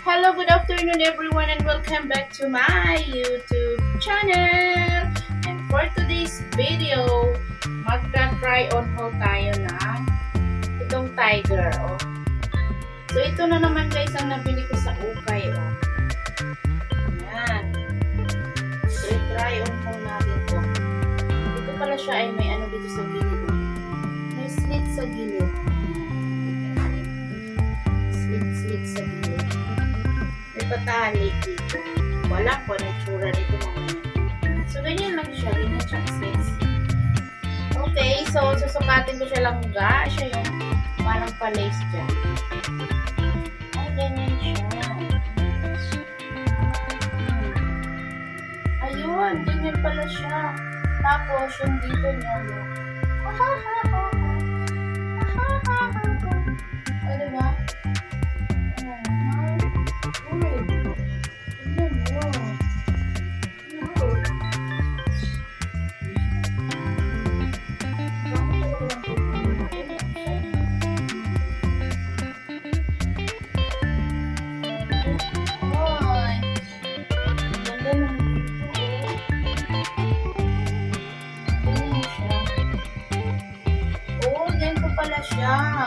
Hello, good afternoon everyone and welcome back to my YouTube channel. And for today's video, magta-try on haul tayo ng itong tiger. Oh. So ito na naman guys ang nabili ko sa ukay. Oh. Ayan. So try on haul natin to. Ito pala siya ay may ano dito sa gilid. Oh. May slit sa gilid. Patali dito. Wala ko na itsura nito. So, ganyan lang siya. Ganyan siya sexy. Okay, so susukatin ko siya lang ga. Siya yung parang pa-lace dyan. Ay, ganyan siya. Ayun, ganyan pala siya. Tapos, yung dito niya, no? O, diba? Ayan. Pala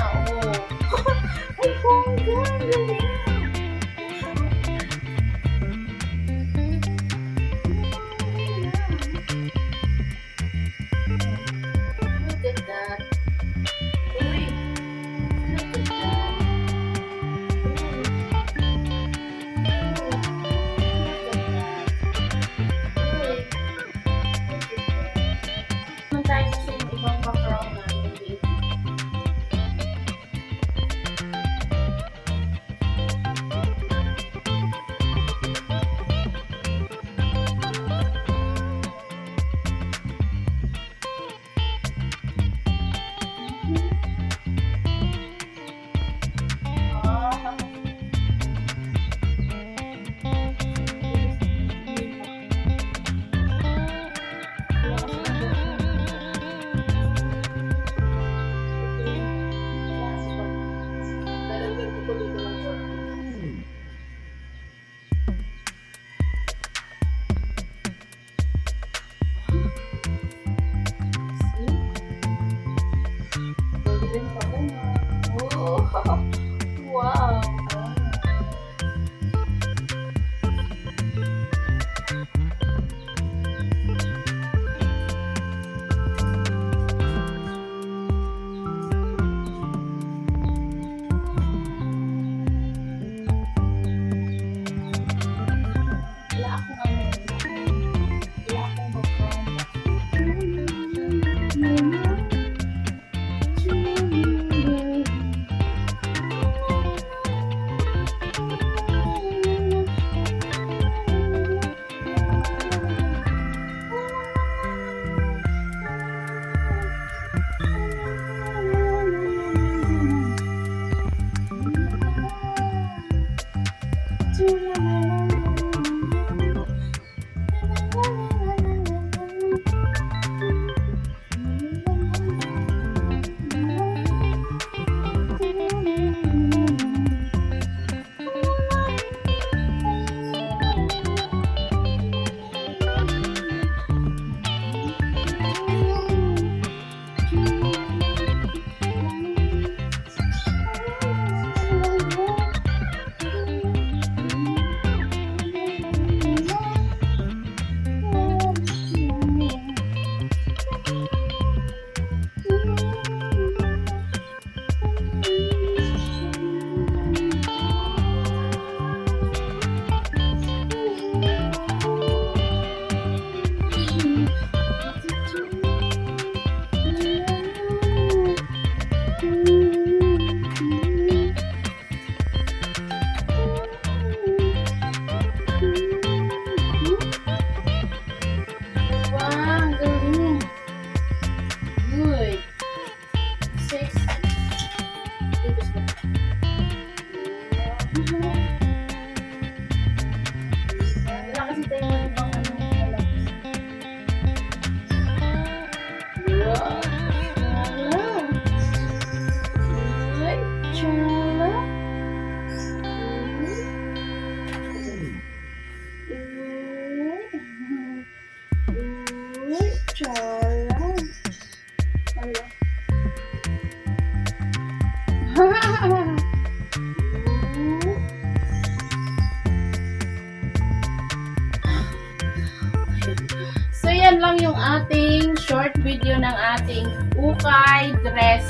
So, yan lang yung ating short video ng ating ukay dress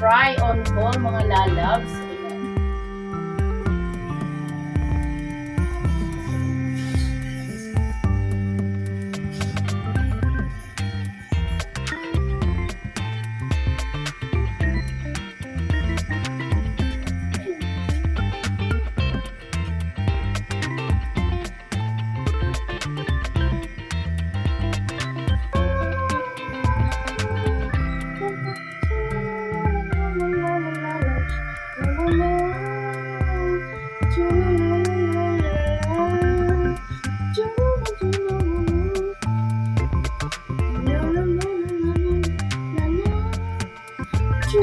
try on haul mga lalabs. Ang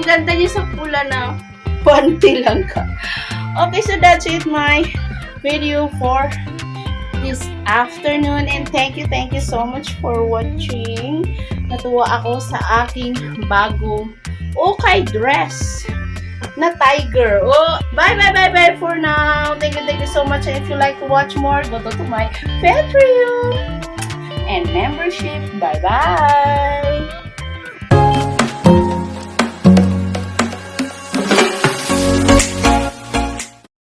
ganda niya sa pula na panty lang ka. Okay, so that's it my video for this afternoon and thank you, thank you so much for watching. Natuwa ako sa aking bagong okay dress na tiger. Oh, bye, bye, bye, bye for now. Thank you, thank you so much. And if you like to watch more, go to my Patreon and membership. Bye, bye.